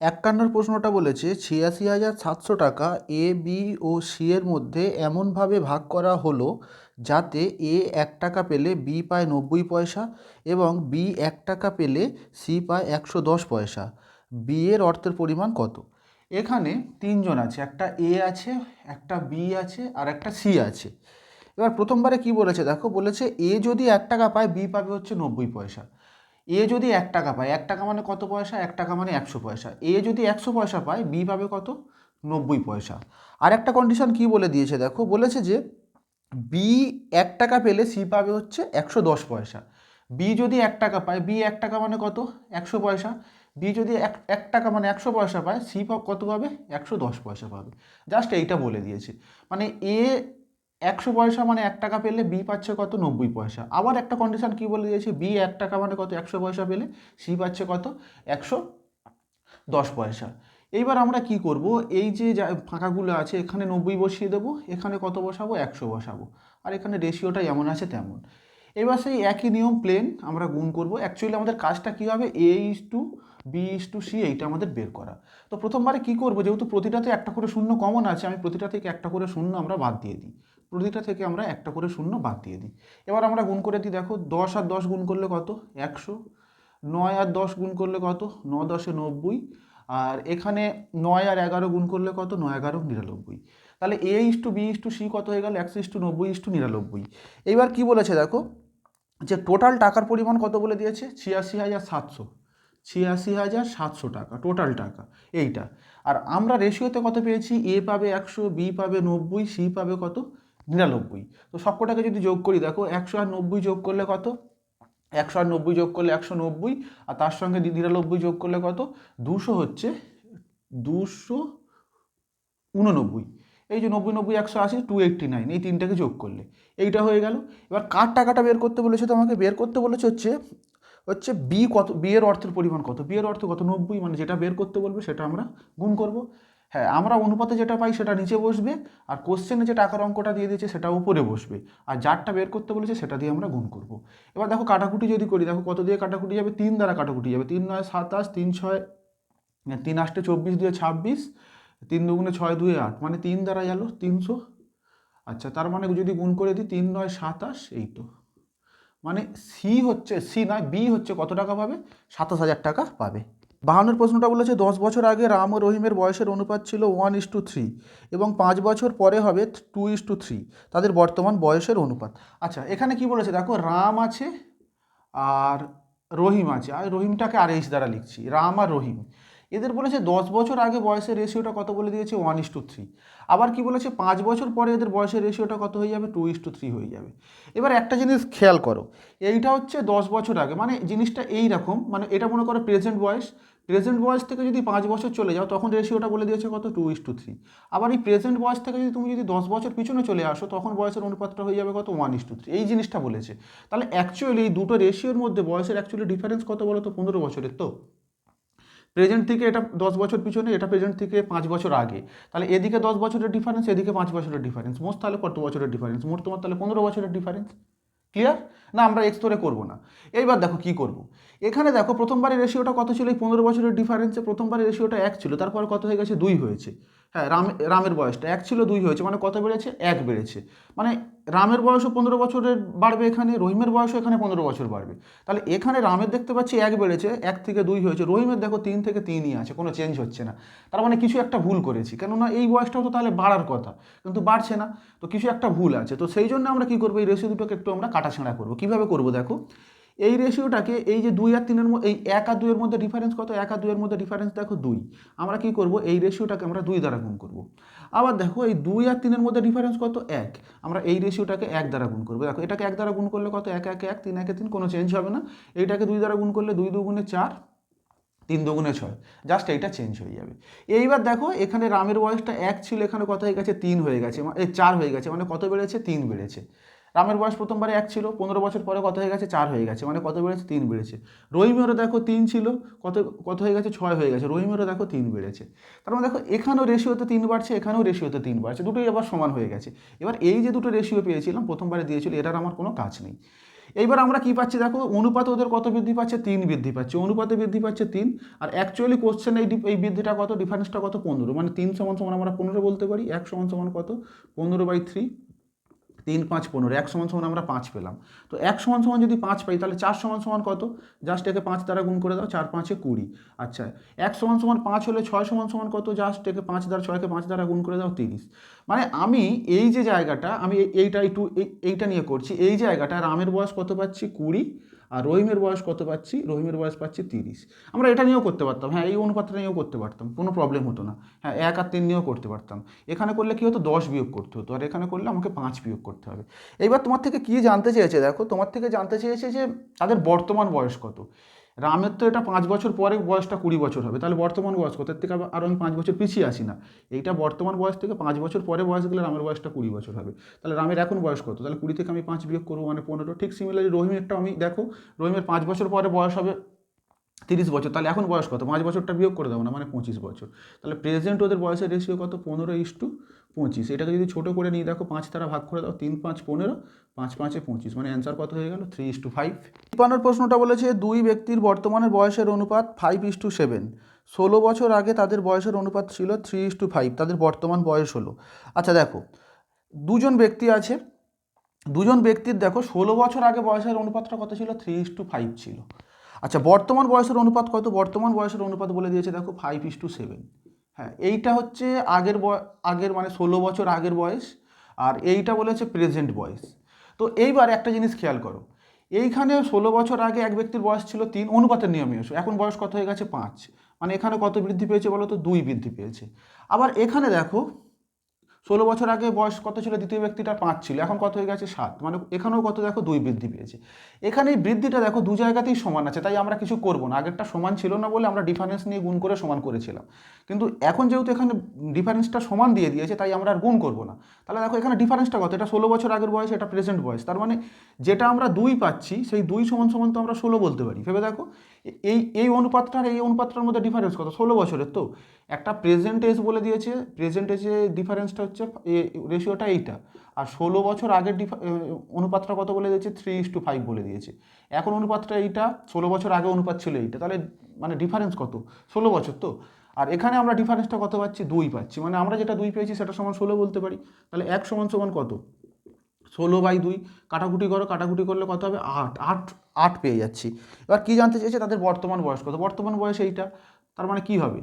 একান্নর প্রশ্নটা বলেছে, ছিয়াশি হাজার সাতশো টাকা এ বি ও সি এর মধ্যে এমনভাবে ভাগ করা হলো যাতে এ এক টাকা পেলে বি পায় নব্বই পয়সা এবং বি এক টাকা পেলে সি পায় একশো দশ পয়সা। বি এর অর্থের পরিমাণ কত? এখানে তিনজন আছে, একটা এ আছে, একটা বি আছে আর একটা সি আছে। এবার প্রথমবারে কি বলেছে দেখো, বলেছে এ যদি এক টাকা পায় বি পাবে হচ্ছে নব্বই পয়সা। এ যদি এক টাকা পায়, এক টাকা মানে কত পয়সা? এক টাকা মানে একশো পয়সা। এ যদি একশো পয়সা পায়, বি পাবে কত? নব্বই পয়সা। আর একটা কন্ডিশন কি বলে দিয়েছে দেখো? বলেছে যে বি এক টাকা পেলে সি পাবে হচ্ছে একশো দশ পয়সা। বি যদি এক টাকা পায়, বি এক টাকা মানে কত? একশো পয়সা। বি যদি এক এক টাকা মানে একশো পয়সা পায়, সি কত পাবে? একশো দশ পয়সা পাবে। জাস্ট এইটা বলে দিয়েছে। মানে এ একশো পয়সা মানে এক টাকা পেলে বি পাচ্ছে কত? নব্বই পয়সা। আবার একটা কন্ডিশন কি বলে দিয়েছে? বি এক টাকা মানে কত? একশো পয়সা পেলে সি পাচ্ছে কত? একশো দশ পয়সা। এইবার আমরা কি করব? এই যে ফাঁকাগুলো আছে, এখানে নব্বই বসিয়ে দেবো, এখানে কত বসাবো? একশো বসাবো। আর এখানে রেশিওটা যেমন আছে তেমন। এবার সেই একই নিয়ম প্লেন আমরা গুণ করব। অ্যাকচুয়ালি আমাদের কাজটা কী হবে? A is to B is to C এইটা আমাদের বের করা। তো প্রথমবারে কী করব? যেহেতু প্রতিটাতে একটা করে শূন্য কমন আছে, আমি প্রতিটা থেকে একটা করে শূন্য আমরা বাদ দিয়ে দিই। প্রতিটা থেকে আমরা একটা করে শূন্য বাদ দিয়ে দিই। এবার আমরা গুণ করে দিই, দেখো দশ আর দশ গুণ করলে কত? একশো। নয় আর দশ গুণ করলে কত? ন দশে নব্বই। আর এখানে নয় আর এগারো গুণ করলে কত? নয় এগারো নিরানব্বই। তাহলে A is to B is to C কত হয়ে গেল? একশো ইস টু নব্বই ইস টু নিরানব্বই। এইবার কী বলেছে দেখো? যে টোটাল টাকার পরিমাণ কত বলে দিয়েছে? ছিয়াশি হাজার সাতশো। ছিয়াশি হাজার সাতশো টাকা, টোটাল টাকা, এইটা। আর আমরা রেশিওতে কত পেয়েছি? এ পাবে একশো, বি পাবে নব্বই, সি পাবে কত? নিরানব্বই। তো সবকটাকে যদি যোগ করি, দেখো একশো আর নব্বই যোগ করলে কত? একশো আর নব্বই যোগ করলে একশো নব্বই, আর তার সঙ্গে নিরানব্বই যোগ করলে কত? দুশো হচ্ছে দুশো উননব্বই। এই যে নব্বই নব্বই, একশো আশি টু এইট্টি নাইন এই তিনটাকে যোগ করলে। এইটা হয়ে গেল। এবার কার টাকাটা বের করতে বলেছে তো আমাকে বের করতে বলেছে হচ্ছে হচ্ছে বি কত বি এর অর্থের পরিমাণ কত? বি এর অর্থ কত? নব্বই মানে যেটা বের করতে বলবে সেটা আমরা গুণ করব। হ্যাঁ আমরা অনুপাতে যেটা পাই সেটা নিচে বসবে, আর কোশ্চেনে যে টাকার অঙ্কটা দিয়ে দিয়েছে সেটা উপরে বসবে, আর যারটা বের করতে বলেছে সেটা দিয়ে আমরা গুণ করব। এবার দেখো কাটাকুটি যদি করি, দেখো কত দিয়ে কাটাকুটি যাবে? তিন দ্বারা কাটাকুটি যাবে। তিন নয় সাতাশ তিন ছয় তিন আষ্টে চব্বিশ দুয়ে ছাব্বিশ, তিন দুগুণে ছয় দুয়ে আট মানে তিন দ্বারা গেল তিনশো। আচ্ছা তার মানে যদি গুণ করে দিই তিন নয় সাতাশ এই তো। মানে সি হচ্ছে, সি নয়, বি হচ্ছে কত টাকা পাবে? সাতাশ হাজার টাকা পাবে। বাহান্নর প্রশ্নটা বলেছে, দশ বছর আগে রাম ও রহিমের বয়সের অনুপাত ছিল ওয়ান ইস টু থ্রি এবং পাঁচ বছর পরে হবে টু ইস টু থ্রি তাদের বর্তমান বয়সের অনুপাত। আচ্ছা এখানে কি বলেছে? দেখো, রাম আছে আর রহিম আছে, আর রহিমটাকে আর এইচ দ্বারা লিখছি, রাম আর রহিম। এদের বলেছে, দশ বছর আগে বয়সের রেশিওটা কত বলে দিয়েছে? ওয়ান ইস টু থ্রি আবার কি বলেছে? পাঁচ বছর পরে এদের বয়সের রেশিওটা কত হয়ে যাবে? টু ইস টু থ্রি হয়ে যাবে। এবার একটা জিনিস খেয়াল করো, এইটা হচ্ছে দশ বছর আগে মানে জিনিসটা এই রকম মানে এটা মনে করো প্রেজেন্ট বয়স প্রেজেন্ট বয়স থেকে যদি পাঁচ বছর চলে যাও, তখন রেশিওটা বলে দিয়েছে কত? টু ইস টু থ্রি আবার এই প্রেজেন্ট বয়স থেকে যদি তুমি যদি দশ বছর পিছনে চলে আসো, তখন বয়সের অনুপাতটা হয়ে যাবে কত? ওয়ান ইস টু থ্রি এই জিনিসটা বলেছে। তাহলে অ্যাকচুয়ালি এই দুটো রেশিওর মধ্যে বয়সের অ্যাকচুয়ালি ডিফারেন্স কত বলো তো পনেরো বছরের তো। প্রেজেন্ট থেকে এটা দশ বছর পিছনে, এটা প্রেজেন্ট থেকে পাঁচ বছর আগে। তাহলে এদিকে দশ বছরের ডিফারেন্স এদিকে পাঁচ বছরের ডিফারেন্স মোট তাহলে কত বছরের ডিফারেন্স মোট তোমার তাহলে পনেরো বছরের ডিফারেন্স ক্লিয়ার না, আমরা এক্স করব না। এইবার দেখো কি করব। এখানে দেখো প্রথমবারের রেশিওটা কত ছিল? এই পনেরো বছরের ডিফারেন্সে প্রথমবারের রেশিওটা এক ছিল, তারপর কত হয়ে গেছে? দুই হয়েছে। হ্যাঁ রাম, রামের বয়সটা, এক ছিল দুই হয়েছে মানে কত বেড়েছে? এক বেড়েছে। মানে রামের বয়সও পনেরো বছরের বাড়বে এখানে, রহিমের বয়সও এখানে পনেরো বছর বাড়বে। তাহলে এখানে রামের দেখতে পাচ্ছি এক বেড়েছে, এক থেকে দুই হয়েছে। রহিমের দেখো তিন থেকে তিনই আছে, কোনো চেঞ্জ হচ্ছে না। তার মানে কিছু একটা ভুল করেছি, কেননা এই বয়সটাও তো তাহলে বাড়ার কথা, কিন্তু বাড়ছে না। তো কিছু একটা ভুল আছে, তো সেই জন্য আমরা কী করব, এই রেশিও দুটোকে একটু আমরা কাটাছেঁড়া করব। কীভাবে করব দেখো? এই রেশিওটাকে এই যে দুই আর তিনের এই এক আর দুইয়ের মধ্যে ডিফারেন্স কত? এক আর দুইয়ের মধ্যে ডিফারেন্স দেখো দুই। আমরা কি করব? এই রেশিওটাকে আমরা দুই দ্বারা গুণ করব। আবার দেখো, এই দুই আর তিনের মধ্যে ডিফারেন্স কত? এক। আমরা এই রেশিওটাকে এক দ্বারা গুণ করব। দেখো, এটাকে এক দ্বারা গুণ করলে কত? এক এক এক, তিন, একে তিন, কোনো চেঞ্জ হবে না। এইটাকে দুই দ্বারা গুণ করলে দুই দুগুণে চার, তিন দুগুণে ছয়। জাস্ট এইটা চেঞ্জ হয়ে যাবে। এইবার দেখো, এখানে রামের বয়সটা এক ছিল, এখানে কত হয়ে গেছে? তিন হয়ে গেছে। চার হয়ে গেছে। মানে কত বেড়েছে? তিন বেড়েছে। রামের বয়স প্রথমবারে এক ছিল, পনেরো বছর পরে কত হয়ে গেছে? চার হয়ে গেছে। মানে কত বেড়েছে? তিন বেড়েছে। রহিমেরও দেখো তিন ছিল, কত কত হয়ে গেছে? ছয় হয়ে গেছে। রহিমেরও দেখো তিন বেড়েছে। তার মানে দেখো এখানেও রেশিওতে তিন বাড়ছে, এখানেও রেশিওতে তিন বাড়ছে। দুটোই আবার সমান হয়ে গেছে। এবার এই যে দুটো রেশিও পেয়েছিলাম, প্রথমবারে দিয়েছিল, এটার আমার কোনো কাজ নেই। এইবার আমরা কি পাচ্ছি দেখো? অনুপাতে ওদের কত বৃদ্ধি পাচ্ছে? তিন বৃদ্ধি পাচ্ছে। অনুপাতে বৃদ্ধি পাচ্ছে তিন। আর অ্যাকচুয়ালি কোশ্চেন এই এই বৃদ্ধিটা কত? ডিফারেন্সটা কত? পনেরো। মানে তিন সমান সমান আমরা পনেরো বলতে পারি, এক সমান সমান কত? পনেরো বাই থ্রি তিন, পাঁচ, পনেরো, এক সমান সমান আমরা পাঁচ পেলাম। তো এক সমান সমান যদি পাঁচ পাই, তাহলে চার সমান সমান কত? জাস্ট একে পাঁচ দ্বারা গুণ করে দাও, চার পাঁচে কুড়ি। আচ্ছা এক সমান সমান পাঁচ হলে ছয় সমান সমান কত? জাস্ট একে পাঁচ দ্বারা, ছয়কে পাঁচ দ্বারা গুণ করে দাও তিরিশ। মানে আমি এই যে জায়গাটা, আমি এই- এইটা একটু এইটা নিয়ে করছি। এই জায়গাটা রামের বয়স কত পাচ্ছি? কুড়ি। আর রহিমের বয়স কত পাচ্ছি? রহিমের বয়স পাচ্ছি তিরিশ। আমরা এটা নিয়েও করতে পারতাম। হ্যাঁ এই অনুপাতটা নিয়েও করতে পারতাম। কোনো প্রবলেম হতো না। হ্যাঁ এক আর তিন নিয়েও করতে পারতাম। এখানে করলে কী হতো? দশ বিয়োগ করতে হতো। আর এখানে করলে আমাকে পাঁচ বিয়োগ করতে হবে। এইবার তোমার থেকে কী জানতে চেয়েছে? দেখো, তোমার থেকে জানতে চেয়েছে যে তাদের বর্তমান বয়স কত। রামের তো এটা পাঁচ বছর পরে বয়সটা কুড়ি বছর হবে, তাহলে বর্তমান বয়স কত থেকে আর আরও আমি পাঁচ বছর পিছিয়ে আসি না। এইটা বর্তমান বয়স থেকে পাঁচ বছর পরে বয়স গেলে রামের বয়সটা কুড়ি বছর হবে। তাহলে রামের এখন বয়স কত? তাহলে কুড়ি থেকে আমি পাঁচ বিয়োগ করব মানে পনেরো, ঠিক সিমিলারলি রহিমেরটা আমি দেখো, রহিমের পাঁচ বছর পরে বয়স হবে তিরিশ বছর, তাহলে এখন বয়স কত? পাঁচ বছরটা বিয়োগ করে দেবো না মানে পঁচিশ বছর। তাহলে প্রেজেন্ট ওদের বয়সের রেশিও কত? পনেরো ইস টু পঁচিশ। এটাকে যদি ছোটো করে নিয়ে দেখো পাঁচ তারা ভাগ করে দাও, তিন, পাঁচ, পনেরো, পাঁচ, পাঁচে পঁচিশ। মানে অ্যান্সার কত হয়ে গেল? থ্রি ইস টু ফাইভ তিপানোর প্রশ্নটা বলেছে, দুই ব্যক্তির বর্তমানের বয়সের অনুপাত ফাইভ ইস টু সেভেন ষোলো বছর আগে তাদের বয়সের অনুপাত ছিল থ্রি ইস টু ফাইভ তাদের বর্তমান বয়স হলো। আচ্ছা দেখো, দুজন ব্যক্তি আছে, দুজন ব্যক্তির, দেখো, ষোলো বছর আগে বয়সের অনুপাতটা কত ছিল? থ্রি ইস টু ফাইভ ছিল। আচ্ছা বর্তমান বয়সের অনুপাত কত? বর্তমান বয়সের অনুপাত বলে দিয়েছে, দেখো ফাইভ ইস টু সেভেন হ্যাঁ এইটা হচ্ছে আগের বয়, আগের মানে ষোলো বছর আগের বয়স, আর এইটা বলেছে প্রেজেন্ট বয়স। তো এইবার একটা জিনিস খেয়াল করো, এইখানে ষোলো বছর আগে এক ব্যক্তির বয়স ছিল তিন, অনুপাতের নিয়মে এসো এখন বয়স কত হয়ে গেছে? পাঁচ। মানে এখানে কত বৃদ্ধি পেয়েছে বলো তো? দুই বৃদ্ধি পেয়েছে। আবার এখানে দেখো ষোলো বছর আগে বয়স কত ছিল? দ্বিতীয় ব্যক্তিটার পাঁচ ছিল, এখন কত হয়ে গেছে? সাত। মানে এখানেও কত দেখো? দুই বৃদ্ধি পেয়েছে। এখানে এই বৃদ্ধিটা দেখো, দু জায়গাতেই সমান আছে, তাই আমরা কিছু করব না। আগেরটা সমান ছিল না বলে আমরা ডিফারেন্স নিয়ে গুণ করে সমান করেছিলাম। কিন্তু এখন যেহেতু এখানে ডিফারেন্সটা সমান দিয়ে দিয়েছে, তাই আমরা আর গুণ করব না। তাহলে দেখো, এখানে ডিফারেন্সটা কত? এটা ষোলো বছর আগের বয়স, এটা প্রেজেন্ট বয়স। তার মানে যেটা আমরা দুই পাচ্ছি, সেই দুই সমান সমান তো আমরা ষোলো বলতে পারি। ভেবে দেখো এই এই অনুপাতটার এই অনুপাতটার মধ্যে ডিফারেন্স কত? ষোলো বছরের তো। একটা প্রেজেন্ট এজ বলে দিয়েছে প্রেজেন্ট এজে ডিফারেন্সটা হচ্ছে রেশিওটা এইটা। আর ষোলো বছর আগের অনুপাতটা কত বলে দিয়েছে? থ্রি ইস টু ফাইভ বলে দিয়েছে। এখন অনুপাতটা এইটা, ষোলো বছর আগে অনুপাত ছিল এইটা। তাহলে মানে ডিফারেন্স কত? ষোলো বছর তো। আর এখানে আমরা ডিফারেন্সটা কত পাচ্ছি? দুই পাচ্ছি। মানে আমরা যেটা দুই পেয়েছি, সেটা সমান ষোলো বলতে পারি। তাহলে এক সমান সমান কত? ষোলো বাই দুই, কাটাকুটি করো, কাটাকুটি করলে কত হবে? আট। আট আট পেয়ে যাচ্ছি। এবার কী জানতে চেয়েছে? তাদের বর্তমান বয়স কত? বর্তমান বয়স এইটা। তার মানে কী হবে?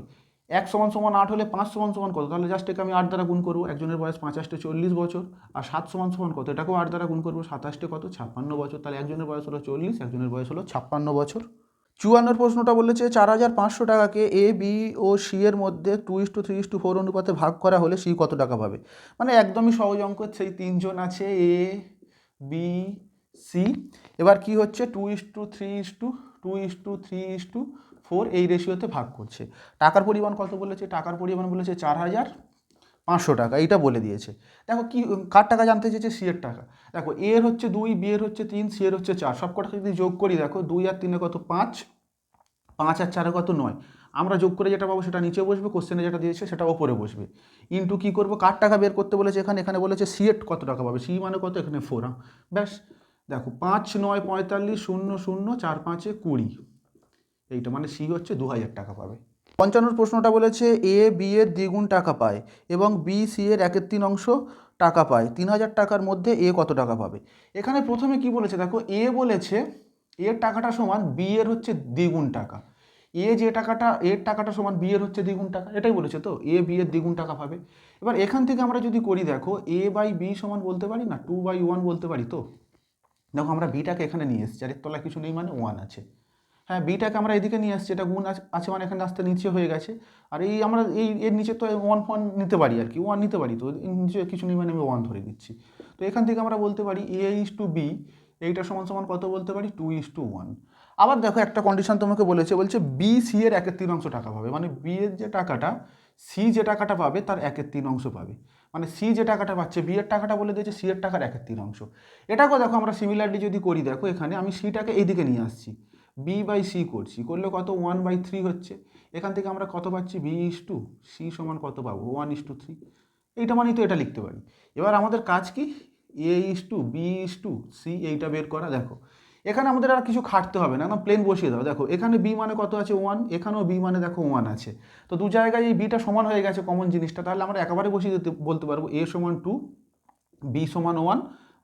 এক সমান সমান আট হলে পাঁচ সমান সমান কত? তাহলে জাস্ট একে আমি আট দ্বারা গুণ করব। একজনের বয়স পাঁচ পাঁচাশটে চল্লিশ বছর। আর সাত সমান সমান কত? এটাকেও আট দ্বারা গুণ করব। সাতাশটে কত? ছাপ্পান্ন বছর। তাহলে একজনের বয়স হলো চল্লিশ, একজনের বয়স হলো ছাপ্পান্ন বছর। চুয়ান্নর প্রশ্নটা বলেছে, চার হাজার পাঁচশো টাকাকে এ বি ও সি এর মধ্যে two is to three is to four অনুপাতে ভাগ করা হলে সি কত টাকা পাবে? মানে একদমই সহজ অঙ্ক, সেই তিনজন আছে এ বি সি এবার কি হচ্ছে? Two is two three is two two is two three is two four এই রেশিওতে ভাগ করছে। টাকার পরিমাণ কত বলেছে? টাকার পরিমাণ বলেছে চার হাজার পাঁচশো টাকা, এইটা বলে দিয়েছে। দেখো কি কার টাকা জানতে চেয়েছে? সি এর টাকা। দেখো এ এর হচ্ছে দুই বি এর হচ্ছে তিন সি এর হচ্ছে চার। সব কটা যদি যোগ করি, দেখো, দুই আর তিনে কত? পাঁচ। পাঁচ আর চারে কত? নয়। আমরা যোগ করে যেটা পাবো, সেটা নিচে বসবে কোশ্চেনে যেটা দিয়েছে, সেটা ওপরে বসবে। ইন্টু কী করব? কার টাকা বের করতে বলেছে এখানে? এখানে বলেছে সি এর কত টাকা পাবে? সি মানে কত? এখানে ফোর ব্যাস। দেখো পাঁচ নয় পঁয়তাল্লিশ শূন্য শূন্য চার পাঁচে কুড়ি। এইটা মানে সি হচ্ছে দু হাজার টাকা পাবে। পঞ্চান্নর প্রশ্নটা বলেছে, এ, বি এর দ্বিগুণ টাকা পায় এবং বি, সি এর একের তিন অংশ টাকা পায়। তিন হাজার টাকার মধ্যে এ কত টাকা পাবে? এখানে প্রথমে কি বলেছে? দেখো, এ বলেছে এর টাকাটা সমান বি এর হচ্ছে দ্বিগুণ টাকা। এ যে টাকাটা এর টাকাটা সমান বি এর হচ্ছে দ্বিগুণ টাকা, এটাই বলেছে তো? এ, বি এর দ্বিগুণ টাকা পাবে। এবার এখান থেকে আমরা যদি করি, দেখো, এ বাই বি সমান বলতে পারি না, টু বাই ওয়ান বলতে পারি তো? দেখো আমরা বিটাকে এখানে নিয়ে এসেছি, আর এর তলায় কিছু নেই মানে ওয়ান আছে। হ্যাঁ বিটাকে আমরা এদিকে নিয়ে আসছি এটা গুণ আছে- মানে এখানে আস্তে নিচে হয়ে গেছে। আর এই আমরা এই, এর নিচে তো ওয়ান ফোয়ান নিতে পারি আর কি ওয়ান নিতে পারি তো নিচে কিছু নেই মানে আমি ওয়ান ধরে দিচ্ছি তো এখান থেকে আমরা বলতে পারি এ ইস টু বি এইটা সমান সমান কত বলতে পারি? টু ইস টু ওয়ান আবার দেখো একটা কন্ডিশন তোমাকে বলেছে, বলছে বি সি এর একের তিন অংশ টাকা পাবে মানে বি এর যে টাকাটা সি যে টাকাটা পাবে, তার একের তিন অংশ পাবে। মানে সি যে টাকাটা পাচ্ছে বি এর টাকাটা বলে দিয়েছে সি এর টাকার একের তিন অংশ। এটাকেও দেখো আমরা সিমিলারলি যদি করি, দেখো এখানে আমি সিটাকে এইদিকে নিয়ে আসছি। বি বাই সি করছি, করলে কত? ওয়ান বাই থ্রি হচ্ছে। এখান থেকে আমরা কত পাচ্ছি? বি ইস টু সি সমান কত পাবো? ওয়ান ইস টু থ্রি এইটা মানেই তো এটা লিখতে পারি। এবার আমাদের কাজ কি? A is to B is to C এইটা বের করা, দেখো। এখানে আমাদের আর কিছু খাটতে হবে না, একদম প্লেন বসিয়ে দাও দেখো, এখানে বি মানে কত আছে? ওয়ান এখানেও বি মানে দেখো ওয়ান আছে। তো দু জায়গায় এই বিটা সমান হয়ে গেছে কমন জিনিসটা, তাহলে আমরা একেবারে বসিয়ে দিতে, বলতে পারব এ সমান টু বি সমান ওয়ান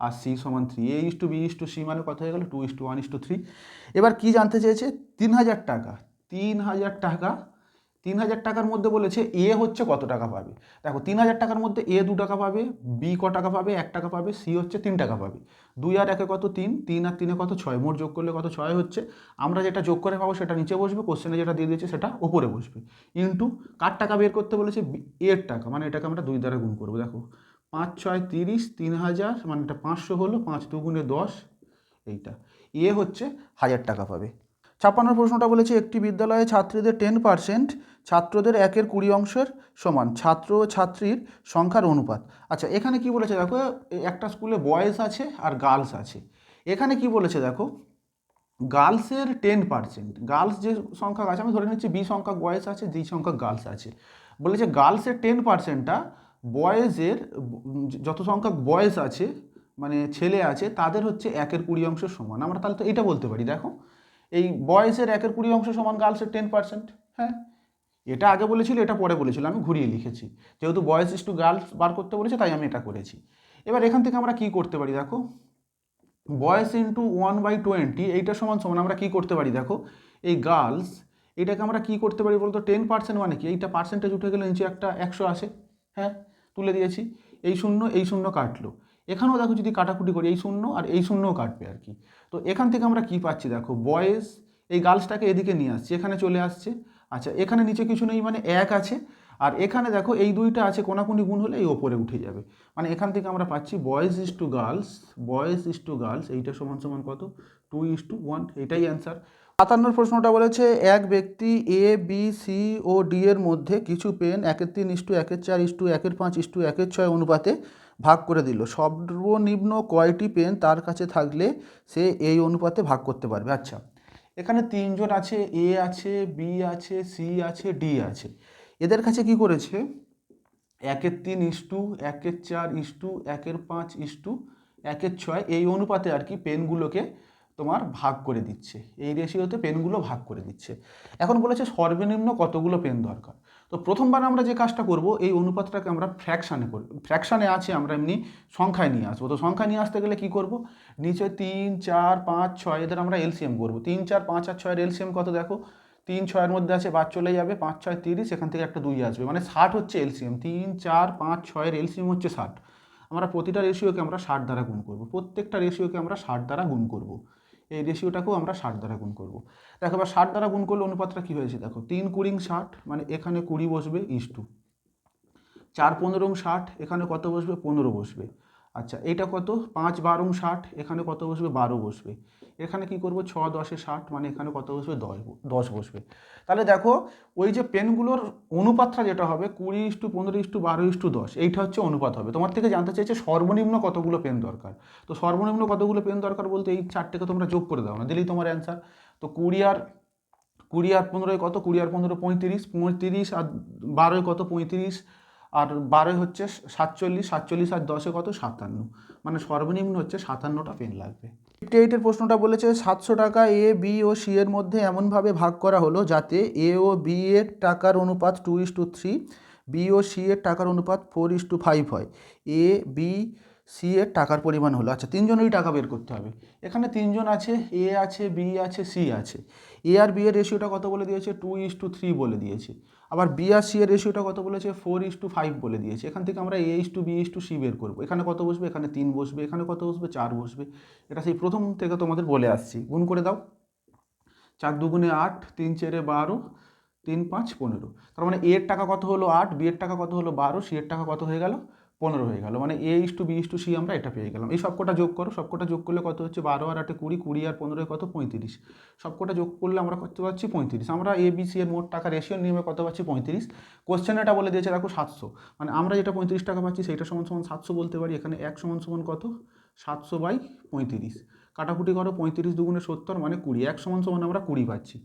আর সি সমান three A is to B is to C মানে কত হয়ে গেল? Two is to one is to three এবার কী জানতে চেয়েছে? তিন হাজার টাকা, তিন হাজার টাকা তিন হাজার টাকার মধ্যে বলেছে এ হচ্ছে কত টাকা পাবে। দেখো, তিন হাজার টাকার মধ্যে এ দু টাকা পাবে বি ক টাকা পাবে, এক টাকা পাবে সি হচ্ছে তিন টাকা পাবে। দুই আর একে কত তিন? তিন আর তিনে কত ছয়? মোট যোগ করলে কত ছয় হচ্ছে? আমরা যেটা যোগ করে পাবো সেটা নিচে বসবে কোশ্চেনে যেটা দিয়ে দিয়েছে সেটা ওপরে বসবে। ইন্টু কার টাকা বের করতে বলেছে? এর টাকা মানে এটাকে আমরা দুই দ্বারা গুণ করব। দেখো, পাঁচ, ছয়, তিরিশ, তিন হাজার মানে এটা পাঁচশো হলো, পাঁচ দুগুণে দশ, এইটা। এ হচ্ছে হাজার টাকা পাবে। ছাপ্পান্ন প্রশ্নটা বলেছে, একটি বিদ্যালয়ে ছাত্রীদের টেন পার্সেন্ট ছাত্রদের একের কুড়ি অংশের সমান, ছাত্র ও ছাত্রীর সংখ্যার অনুপাত। আচ্ছা এখানে কি বলেছে দেখো, একটা স্কুলে বয়েজ আছে আর গার্লস আছে। এখানে কি বলেছে দেখো গার্লসের টেন পার্সেন্ট গার্লস যে সংখ্যা আছে, আমি ধরে নিচ্ছি বি সংখ্যক বয়েজ আছে জি সংখ্যক গার্লস আছে। বলেছে গার্লসের টেন পার্সেন্টটা বয়েজের যত সংখ্যক বয়েজ আছে মানে ছেলে আছে, তাদের হচ্ছে একের কুড়ি অংশের সমান। আমরা তাহলে তো এটা বলতে পারি, দেখো। এই বয়েজের একের কুড়ি অংশ সমান গার্লসের টেন পার্সেন্ট হ্যাঁ? এটা আগে বলেছিল, এটা পরে বলেছিল, আমি ঘুরিয়ে লিখেছি। যেহেতু বয়েজ ইস টু গার্লস বার করতে বলেছে, তাই আমি এটা করেছি। এবার এখান থেকে আমরা কি করতে পারি, দেখো? Boys into one by twenty এইটা সমান সমান, আমরা কি করতে পারি, দেখো? এই গার্লস এটাকে আমরা কি করতে পারি বলতো? টেন পার্সেন্ট মানে কি? এইটা পার্সেন্টেজ উঠে গেলে নিচে একটা একশো আসে হ্যাঁ? তুলে দিয়েছি। এই শূন্য এই শূন্য কাটলো। এখানেও দেখো যদি কাটাকুটি করি, এই শূন্য আর এই শূন্যও কাটবে আর কি। তো এখান থেকে আমরা কি পাচ্ছি দেখো? বয়েস, এই গার্লসটাকে এদিকে নিয়ে আসছি, এখানে চলে আসছে। আচ্ছা এখানে নিচে কিছু নেই মানে এক আছে। আর এখানে দেখো, এই দুইটা আছে, কোনাকুনি গুণ হলে এই ওপরে উঠে যাবে। মানে এখান থেকে আমরা পাচ্ছি boys is to girls boys is to girls এইটা সমান সমান কত? টু ইস টু ওয়ান, এটাই অ্যান্সার। সাতান্নর প্রশ্নটা বলেছে, এক ব্যক্তি এ বি সি ও ডি এর মধ্যে কিছু পেন, একের তিন ইস টু, একের চার ইস টু, একের পাঁচ ইস্টু একের ছয় অনুপাতে ভাগ করে দিল। সর্বনিম্ন কয়টি পেন তার কাছে থাকলে সে এই অনুপাতে ভাগ করতে পারবে? আচ্ছা এখানে তিনজন আছে, এ আছে, বি আছে, সি আছে, ডি আছে। এদের কাছে কি করেছে? একের তিন ইস্টু একের চার ইস্টু একের পাঁচ ইস্টু একের ছয়, এই অনুপাতে আর কি পেনগুলোকে তোমার ভাগ করে দিচ্ছে। এই রেশিওতে পেনগুলো ভাগ করে দিচ্ছে। এখন বলেছে সর্বনিম্ন কতগুলো পেন দরকার? তো প্রথমবার আমরা যে কাজটা করব, এই অনুপাতটাকে আমরা ফ্র্যাকশানে করব ফ্র্যাকশানে আছে, আমরা এমনি সংখ্যায় নিয়ে আসব। তো সংখ্যায় নিয়ে আসতে গেলে কি করব? নিচে তিন, চার, পাঁচ, ছয়, এদের আমরা এলসিএম করব। তিন, চার, পাঁচ আর ছয়ের এলসিএম কত দেখো? তিন, ছয়ের মধ্যে আছে, বাদ চলে যাবে, পাঁচ, ছয়, তিরিশ, এখান থেকে একটা দুই আসবে। মানে ষাট হচ্ছে এলসিএম তিন, চার, পাঁচ, ছয়ের এলসিএম হচ্ছে ষাট। আমরা প্রতিটা রেশিওকে আমরা ষাট দ্বারা গুণ করব। প্রত্যেকটা রেশিওকে আমরা ষাট দ্বারা গুণ করব। এই রেশিওটাকেও আমরা ষাট দ্বারা গুণ করব। দেখো, এবার ষাট দ্বারা গুণ করলে অনুপাতটা কী হয়েছে? দেখো, তিন কুড়িং ষাট মানে এখানে কুড়ি বসবে ইস টু। চার পনেরো ষাট, এখানে কত বসবে? পনেরো বসবে। আচ্ছা এটা কত? পাঁচ বারো ষাট, এখানে কত বসবে? বারো বসবে। এখানে কি করব? ছ দশে ষাট মানে এখানে কত বসবে? দশ দশ বসবে। তাহলে দেখো, ওই যে পেনগুলোর অনুপাতটা যেটা হবে, কুড়ি ইস্টু পনেরো ইস্টু বারো ইস্টু দশ, এইটা হচ্ছে অনুপাত হবে। তোমার থেকে জানতে চাইছে সর্বনিম্ন কতগুলো পেন দরকার? তো সর্বনিম্ন কতগুলো পেন দরকার বলতে এই চারটেকে তোমরা যোগ করে দাও না, দিলেই তোমার অ্যান্সার। তো কুড়ি আর কুড়ি আর পনেরোয় কত? কুড়ি আর পনেরো পঁয়ত্রিশ পঁয়ত্রিশ আর বারোয় কত? পঁয়ত্রিশ। আর বারোয় হচ্ছে সাতচল্লিশ সাতচল্লিশ আর দশে কত? সাতান্ন। মানে সর্বনিম্ন হচ্ছে সাতান্নটা পেন লাগবে। ফিফটি এইটের প্রশ্নটা বলেছে, সাতশো টাকা এ বি ও সি এর মধ্যে এমনভাবে ভাগ করা হলো যাতে এ ও বি এর টাকার অনুপাত two is to three B O C এর টাকার অনুপাত ফোর ইস টু ফাইভ হয়। এ বি সি এর টাকার পরিমাণ হলো। আচ্ছা তিনজনেরই টাকা বের করতে হবে। এখানে তিনজন আছে এ আছে বি আছে সি আছে। এ আর বি এর রেশিওটা কত বলে দিয়েছে? টু ইস টু থ্রি বলে দিয়েছে। আবার বি আর সি এর রেশিওটা কত বলেছে? ফোর ইস টু ফাইভ বলে দিয়েছে। এখান থেকে আমরা A is to B is to C বের করব। এখানে কত বসবে? এখানে তিন বসবে। এখানে কত বসবে? চার বসবে। এটা সেই প্রথম থেকে তোমাদের বলে আসছি। গুণ করে দাও। চার দুগুণে আট, তিন চেরে বারো, তিন পাঁচ পনেরো। তার মানে এর টাকা কত হলো? আট বি এর টাকা কত হলো? বারো সি এর টাকা কত হয়ে গেল? পনেরো হয়ে গেল। মানে A is to B is to C আমরা এটা পেয়ে গেলাম। এই সবকটা যোগ করো। সবকটা যোগ করলে কত হচ্ছে? বারো আর আটে কুড়ি কুড়ি আর পনেরোয় কত? পঁয়ত্রিশ। সবকটা যোগ করলে আমরা করতে পারছি পঁয়ত্রিশ। আমরা এ বি সি এর মোট টাকা রেশিও নিয়মে কত পাচ্ছি? পঁয়ত্রিশ। কোশ্চেন এটা বলে দিয়েছে, দেখো, সাতশো। মানে আমরা যেটা পঁয়ত্রিশ টাকা পাচ্ছি, সেইটা সমান সমান সাতশো বলতে পারি। এখানে এক সমান সমান কত? সাতশো বাই পঁয়ত্রিশ। কাটাকুটি করো, পঁয়ত্রিশ দুগুণে সত্তর মানে কুড়ি। এক সমান সমান আমরা কুড়ি পাচ্ছি।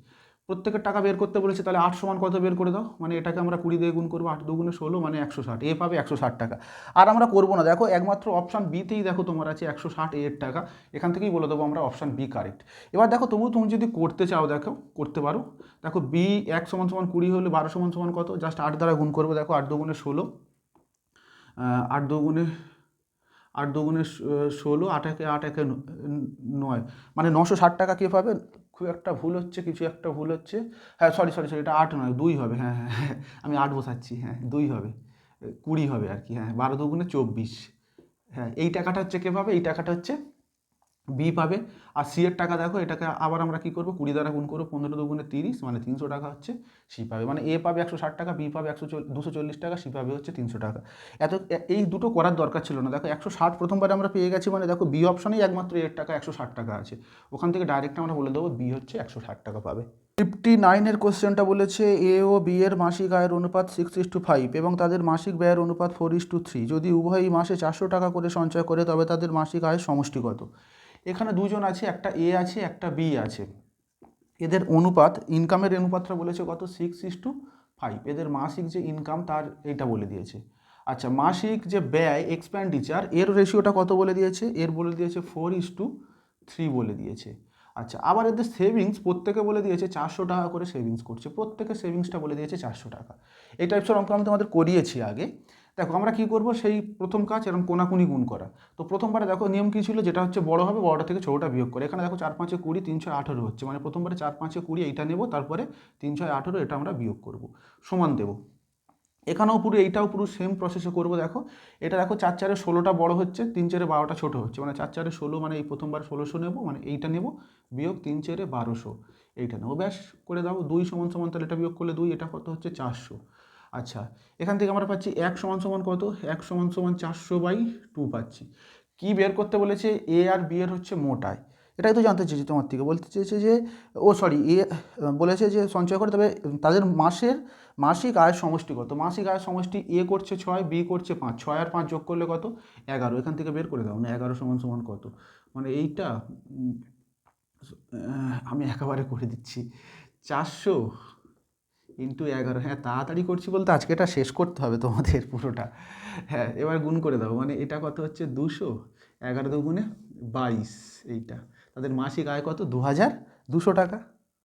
প্রত্যেকের টাকা বের করতে বলেছে, তাহলে আট সমান কত বের করে দাও? মানে এটাকে আমরা কুড়ি দিয়ে গুণ করব, আট দুগুণে ষোলো মানে একশো ষাট। এ পাবে একশো ষাট টাকা। আর আমরা করব না। দেখো, একমাত্র অপশান বিতেই দেখো তোমার আছে একশো ষাট এর টাকা। এখান থেকেই বলে দেবো আমরা অপশান বি কারেক্ট এবার দেখো তবু তুমি যদি করতে চাও, দেখো, করতে পারো। দেখো বি এক সমান সমান কুড়ি হলে বারো সমান সমান কত? জাস্ট আট দ্বারা গুণ করব, দেখো, আট দুগুণে ষোলো। আট দুগুণে আট দুগুণে ষোলো, আট একে আট একে নয়। মানে নশো ষাট টাকা কে পাবে? খুব একটা ভুল হচ্ছে, কিছু একটা ভুল হচ্ছে। হ্যাঁ সরি সরি সরি এটা আট নয়, দুই হবে হ্যাঁ হ্যাঁ হ্যাঁ আমি আট বসাচ্ছি হ্যাঁ দুই হবে, কুড়ি হবে আর কি হ্যাঁ বারো দুগুণে চব্বিশ হ্যাঁ এই টাকাটা হচ্ছে কে পাবে? এই টাকাটা হচ্ছে বি পাবে। আর সি এর টাকা দেখো, এটাকে আবার আমরা কি করব? কুড়ি দ্বারা গুণ করব, পনেরো দুগুণে তিরিশ মানে তিনশো টাকা হচ্ছে, সি পাবে। মানে এ পাবে একশো ষাট টাকা, বি পাবে একশো দুশো চল্লিশ টাকা, সি পাবে হচ্ছে তিনশো টাকা। এত, এই দুটো করার দরকার ছিল না। দেখো, একশো ষাট প্রথমবারে আমরা পেয়ে গেছি মানে দেখো, বি অপশনেই একমাত্র এর টাকা একশো ষাট টাকা আছে। ওখান থেকে ডাইরেক্ট আমরা বলে দেবো, বি হচ্ছে একশো ষাট টাকা পাবে। ফিফটি নাইনের কোশ্চেনটা বলেছে, এ ও বি এর মাসিক আয়ের অনুপাত সিক্স ইস টু ফাইভ এবং তাদের মাসিক ব্যয়ের অনুপাত ফোর ইস টু থ্রি যদি উভয়ই মাসে চারশো টাকা করে সঞ্চয় করে, তবে তাদের মাসিক আয়ের সমষ্টি কত এখানে দুজন আছে, একটা এ আছে, একটা বি আছে। এদের অনুপাত ইনকামের অনুপাতটা বলেছে কত? সিক্স ইস টু ফাইভ এদের মাসিক যে ইনকাম তার এটা বলে দিয়েছে। আচ্ছা মাসিক যে ব্যয় এক্সপেন্ডিচার এর রেশিওটা কত বলে দিয়েছে? এর বলে দিয়েছে ফোর ইস টু থ্রি বলে দিয়েছে। আচ্ছা আবার এদের সেভিংস প্রত্যেকে বলে দিয়েছে চারশো টাকা করে সেভিংস করছে। প্রত্যেকে সেভিংসটা বলে দিয়েছে চারশো টাকা। এই টাইপসের অঙ্ক আমি তোমাদের করিয়েছি আগে। দেখো, আমরা কি করব? সেই প্রথম কাজ এরকম কোনাকুনি গুণ করা। তো প্রথমবারে দেখো, নিয়ম কী ছিল? যেটা হচ্ছে বড় হবে, বড়টা থেকে ছোটোটা বিয়োগ করে। এখানে দেখো, চার পাঁচে কুড়ি, তিন ছয় আঠেরো হচ্ছে। মানে প্রথমবারে চার পাঁচে কুড়ি, এইটা নেব, তারপরে তিন ছয় আঠেরো, এটা আমরা বিয়োগ করব। সমান দেবো। এখানেও পুরো, এইটাও পুরো সেম প্রসেসে করব, দেখো। এটা দেখো, চার চারে ষোলোটা বড় হচ্ছে, তিন চারে বারোটা ছোটো হচ্ছে। মানে চার চারে ষোলো মানে এই প্রথমবার ষোলোশো নেব মানে এইটা নেব, বিয়োগ তিন চারে বারোশো, এইটা নেব। ব্যাস, করে দাও। দুই সমান সমান, তাহলে এটা বিয়োগ করলে দুই, এটা কত হচ্ছে? চারশো। আচ্ছা এখান থেকে আমরা পাচ্ছি এক সমান সমান কত? এক সমান সমান চারশো বাই টু পাচ্ছি। কি বের করতে বলেছে? এ আর বি এর হচ্ছে মোটায়। এটাই তো জানতে চেয়েছি তোমার থেকে। বলতে চেয়েছে যে, ও সরি এ বলেছে যে সঞ্চয় করে, তবে তাদের মাসের মাসিক আয়ের সমষ্টি কত? মাসিক আয়ের সমষ্টি এ করছে ছয় বি করছে পাঁচ। ছয় আর পাঁচ যোগ করলে কত? এগারো। এখান থেকে বের করে দাও। না এগারো সমান সমান কত? মানে এইটা আমি একেবারে করে দিচ্ছি। চারশো ইন্টু এগারো। হ্যাঁ তাড়াতাড়ি করছি বলতে আজকে এটা শেষ করতে হবে তোমাদের পুরোটা। হ্যাঁ এবার গুণ করে দাও। মানে এটা কত হচ্ছে? দুশো। এগারো দুগুণে বাইশ এইটা। তাদের মাসিক আয় কত? দু হাজার দুশো টাকা।